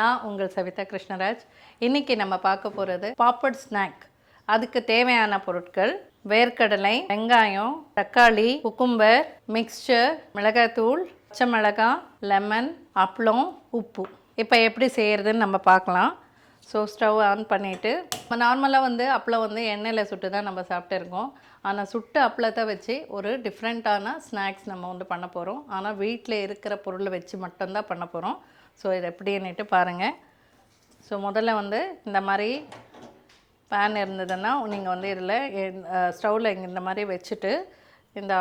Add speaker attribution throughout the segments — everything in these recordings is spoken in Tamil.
Speaker 1: நான் உங்கள் சவிதா கிருஷ்ணராஜ். இன்னைக்கு நம்ம பார்க்க போகிறது பாப்பட் ஸ்நாக். அதுக்கு தேவையான பொருட்கள் வேர்க்கடலை வெங்காயம் தக்காளி குக்கும்பர் மிக்ஸ்சர் மிளகாய்த்தூள் பச்சை மிளகாய் லெமன் அப்பளம் உப்பு. இப்போ எப்படி செய்கிறதுன்னு நம்ம பார்க்கலாம். ஸோ ஸ்டவ் ஆன் பண்ணிவிட்டு நம்ம நார்மலாக வந்து அப்பளம் வந்து எண்ணெயில் சுட்டு தான் நம்ம சாப்பிட்டு இருக்கோம். ஆனால் சுட்டு அப்பளத்தை வச்சு ஒரு டிஃப்ரெண்ட்டான ஸ்நாக்ஸ் நம்ம வந்து பண்ண போகிறோம் ஆனால் வீட்டில் இருக்கிற பொருளை வச்சு மட்டும்தான் பண்ண போகிறோம் ஸோ இது எப்படின்னுட்டு பாருங்கள் ஸோ முதல்ல வந்து இந்த மாதிரி பேன் இருந்ததுன்னா நீங்கள் வந்து இதில் ஸ்டவ்வில் இங்கே இந்த மாதிரி வச்சுட்டு இந்த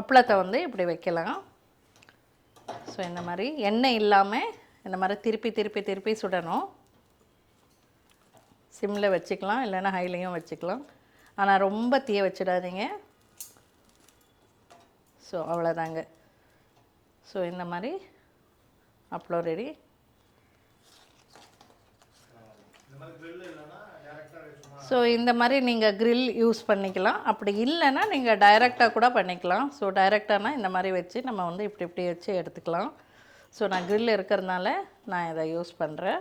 Speaker 1: அப்பளத்தை வந்து இப்படி வைக்கலாம். ஸோ இந்த மாதிரி எண்ணெய் இல்லாமல் இந்த மாதிரி திருப்பி திருப்பி திருப்பி சுடணும். சிம்மில் வச்சுக்கலாம் இல்லைன்னா ஹைலையும் வச்சுக்கலாம். ஆனால் ரொம்ப தீய வச்சிடாதீங்க. ஸோ அவ்வளோதாங்க ஸோ இந்த மாதிரி அப்பளம் ரெடி ஸோ இந்த மாதிரி நீங்கள் க்ரில் யூஸ் பண்ணிக்கலாம். அப்படி இல்லைன்னா நீங்கள் டைரெக்டாக கூட பண்ணிக்கலாம். ஸோ டைரெக்டானா இந்த மாதிரி வச்சு நம்ம வந்து இப்படி இப்படி வச்சு எடுத்துக்கலாம். ஸோ நான் க்ரில் இருக்கிறதுனால நான் இதை யூஸ் பண்ணுறேன்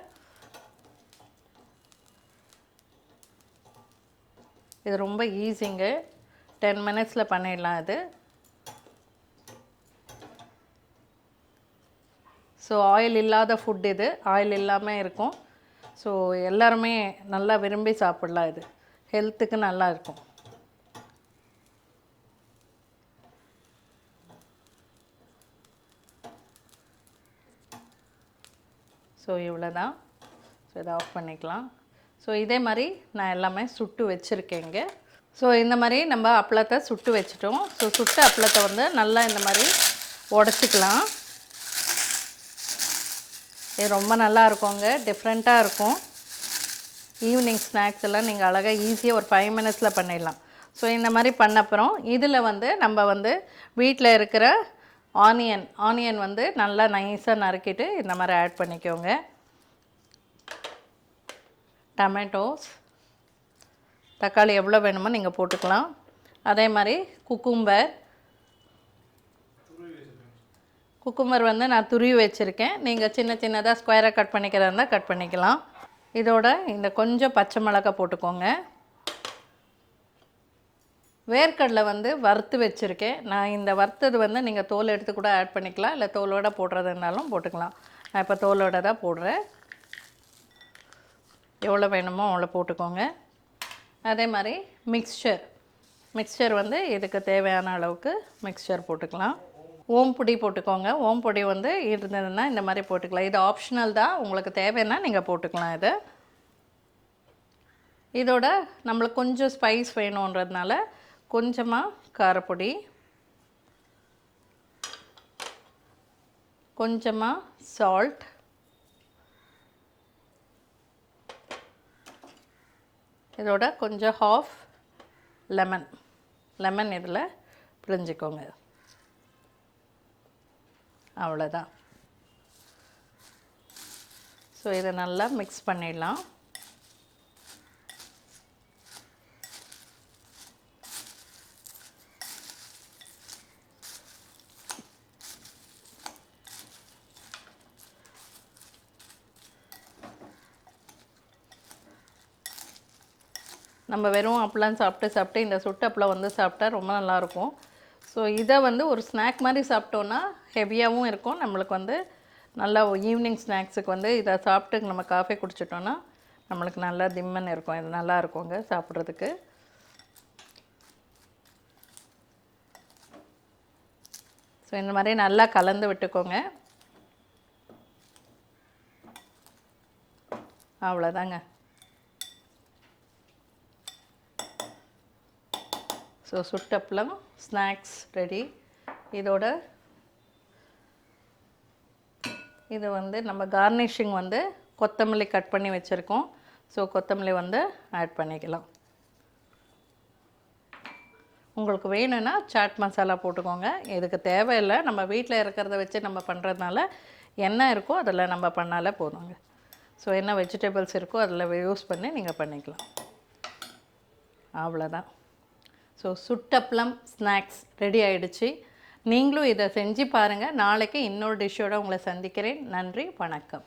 Speaker 1: இது ரொம்ப ஈஸிங்க டென் மினிட்ஸில் பண்ணிடலாம் இது. ஸோ ஆயில் இல்லாத ஃபுட் இது. ஆயில் இல்லாமல் இருக்கும். ஸோ எல்லாருமே நல்லா விரும்பி சாப்பிடலாம் இது. ஹெல்த்துக்கு நல்லா இருக்கும். ஸோ இவ்வளோ தான் ஸோ இதை ஆஃப் பண்ணிக்கலாம். ஸோ இதே மாதிரி நான் எல்லாமே சுட்டு வச்சுருக்கேங்க ஸோ இந்த மாதிரி நம்ம அப்பளத்தை சுட்டு வச்சுட்டோம். ஸோ சுட்டு அப்பளத்தை வந்து நல்லா இந்த மாதிரி உடச்சிக்கலாம். இது ரொம்ப நல்லா இருக்குங்க டிஃப்ரெண்ட்டாக இருக்கும். ஈவினிங் ஸ்நாக்ஸ் எல்லாம் நீங்கள் அழகாக ஈஸியாக ஒரு ஃபைவ் மினிட்ஸில் பண்ணிடலாம். ஸோ இந்த மாதிரி பண்ண அப்புறம் இதில் வந்து நம்ம வந்து வீட்டில் இருக்கிற ஆனியன் ஆனியன் வந்து நல்லா நைஸாக நறுக்கிட்டு இந்த மாதிரி ஆட் பண்ணிக்கோங்க. டமேட்டோஸ் தக்காளி எவ்வளோ வேணுமோ நீங்கள் போட்டுக்கலாம். அதே மாதிரி குக்கும்பர் குக்குமர் வந்து நான் துருவி வச்சுருக்கேன். நீங்கள் சின்ன சின்னதாக ஸ்கொயராக கட் பண்ணிக்கிறதா இருந்தால் கட் பண்ணிக்கலாம். இதோட இந்த கொஞ்சம் பச்சை மிளகாய் போட்டுக்கோங்க. வேர்க்கடலை வந்து வறுத்து வச்சுருக்கேன். நான் இந்த வறுத்தது வந்து நீங்கள் தோல் எடுத்து கூட ஆட் பண்ணிக்கலாம். இல்லை தோலோட போடுறது இருந்தாலும் போட்டுக்கலாம். நான் இப்போ தோலோட தான் போடுறேன். எவ்வளோ வேணுமோ அவ்வளோ போட்டுக்கோங்க. அதே மாதிரி மிக்ஸ்சர் மிக்ஸ்சர் வந்து இதுக்கு தேவையான அளவுக்கு மிக்ஸ்சர் போட்டுக்கலாம். ஓம் பொடி போட்டுக்கோங்க. ஓம் பொடி வந்து இருந்ததுன்னா இந்த மாதிரி போட்டுக்கலாம். இது ஆப்ஷனல் தான். உங்களுக்கு தேவைன்னா நீங்கள் போட்டுக்கலாம் இது. இதோட நம்மளுக்கு கொஞ்சம் ஸ்பைஸ் வேணுன்றதுனால கொஞ்சமாக காரப்பொடி. கொஞ்சமாக சால்ட் இதோட கொஞ்சம் ஹாஃப் லெமன் லெமன் இதில் பிழிஞ்சிக்கோங்க அவ்வளோதான் ஸோ இதை நல்லா மிக்ஸ் பண்ணிடலாம். நம்ம வெறும் அப்பளம் சாப்பிட்டு சாப்பிட்டு இந்த சுட்டு அப்பளம் வந்து சாப்பிட்டா ரொம்ப நல்லாயிருக்கும் ஸோ இதை வந்து ஒரு ஸ்நாக் மாதிரி சாப்பிட்டோன்னா ஹெவியாகவும் இருக்கும். நம்மளுக்கு வந்து நல்லா ஈவினிங் ஸ்நாக்ஸுக்கு வந்து இதை சாப்பிட்டு நம்ம காஃபி குடிச்சிட்டோன்னா நம்மளுக்கு நல்லா திம்மன் இருக்கும். இது நல்லா இருக்குங்க சாப்பிட்றதுக்கு. ஸோ இந்த மாதிரி நல்லா கலந்து விட்டுக்கோங்க. அவ்வளோதாங்க. ஸோ சுட்டப்பளம் ஸ்நாக்ஸ் ரெடி இதோட இது வந்து நம்ம கார்னிஷிங் வந்து கொத்தமல்லி கட் பண்ணி வச்சுருக்கோம். ஸோ கொத்தமல்லி வந்து ஆட் பண்ணிக்கலாம். உங்களுக்கு வேணும்னா சாட் மசாலா போட்டுக்கோங்க. இதுக்கு தேவையில்லை. நம்ம வீட்டில் இருக்கிறத வச்சு நம்ம பண்ணுறதுனால என்ன இருக்கோ அதில் நம்ம பண்ணாலே போதுங்க. ஸோ என்ன வெஜிடபிள்ஸ் இருக்கோ அதில் யூஸ் பண்ணி நீங்கள் பண்ணிக்கலாம். அவ்வளோதான் ஸோ சுட்டப்பளம் ஸ்நாக்ஸ் ரெடி ஆயிடுச்சு. நீங்களும் இதை செஞ்சு பாருங்கள் நாளைக்கு இன்னொரு டிஷ்ஷோடு உங்களை சந்திக்கிறேன். நன்றி வணக்கம்.